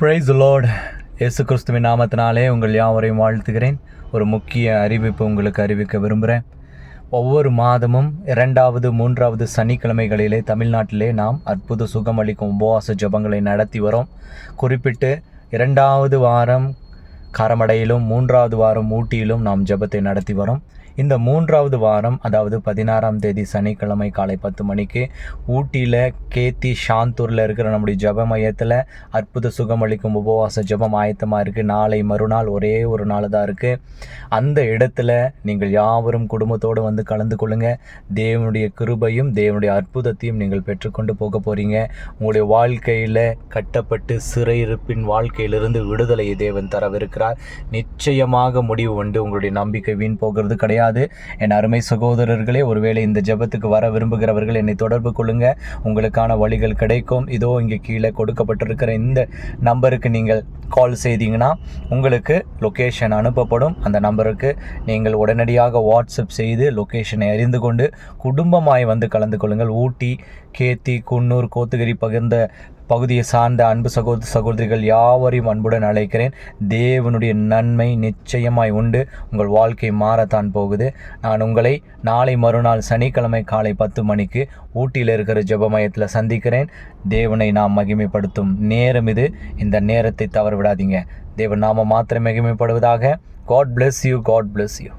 Price Lord இயேசு கிறிஸ்துவின் நாமத்தினாலே உங்கள் யாவரையும் வாழ்த்துகிறேன். ஒரு முக்கிய அறிவிப்பு உங்களுக்கு அறிவிக்க விரும்புகிறேன். ஒவ்வொரு மாதமும் இரண்டாவது மூன்றாவது சனிக்கிழமைகளிலே தமிழ்நாட்டிலே நாம் அற்புத சுகமளிக்கும் உபவாச ஜெபங்களை நடத்தி வரோம். குறிப்பிட்டு இரண்டாவது வாரம் காரமடையிலும் மூன்றாவது வாரம் ஊட்டியிலும் நாம் ஜெபத்தை நடத்தி வரோம். இந்த மூன்றாவது வாரம் அதாவது பதினாறாம் தேதி சனிக்கிழமை காலை பத்து மணிக்கு ஊட்டியில் கேத்தி ஷாந்தூரில் இருக்கிற நம்முடைய ஜெப மையத்தில் அற்புத சுகமளிக்கும் உபவாச ஜெபம் ஆயத்தமாக இருக்குது நாளை மறுநாள் ஒரே ஒரு நாள் தான் இருக்குது அந்த இடத்துல நீங்கள் யாவரும் குடும்பத்தோடு வந்து கலந்து கொள்ளுங்கள் தேவனுடைய கிருபையும் தேவனுடைய அற்புதத்தையும் நீங்கள் பெற்றுக்கொண்டு போக போகிறீங்க உங்களுடைய வாழ்க்கையில் கட்டப்பட்டு சிறையிருப்பின் வாழ்க்கையிலிருந்து விடுதலையை தேவன் தரவிருக்கிறார். நிச்சயமாக முடிவு உண்டு. உங்களுடைய நம்பிக்கை வீண் போகிறது கிடையாது. என் அருமை சகோதரர்களே ஒருவேளை இந்த ஜெபத்துக்கு வர விரும்புகிறவர்கள் என்னை தொடர்பு கொள்ளுங்க. உங்களுக்கான வழிகள் கிடைக்கும். இதோ இங்கே கீழே கொடுக்கப்பட்டிருக்கிற இந்த நம்பருக்கு நீங்கள் கால் செய்தீங்கன்னா உங்களுக்கு லொக்கேஷன் அனுப்பப்படும். அந்த நம்பருக்கு நீங்கள் உடனடியாக வாட்ஸ்அப் செய்து லொக்கேஷனை அறிந்து கொண்டு குடும்பமாய் வந்து கலந்து கொள்ளுங்கள். ஊட்டி கேத்தி குன்னூர் கோத்தகிரி பகிர்ந்த பகுதியை சார்ந்த அன்பு சகோதர சகோதரிகள் யாவரையும் அன்புடன் அழைக்கிறேன். தேவனுடைய நன்மை நிச்சயமாய் உண்டு. உங்கள் வாழ்க்கை மாறத்தான் போகுது. நான் உங்களை நாளை மறுநாள் சனிக்கிழமை காலை பத்து மணிக்கு ஊட்டியில் இருக்கிற ஜெப மையத்தில் சந்திக்கிறேன். தேவனை நாம் மகிமைப்படுத்தும் நேரம் இது. இந்த நேரத்தை தவற விடாதீங்க தேவன் நாம மாத்திரம் மகிமைப்படுவதாக. God bless you God bless you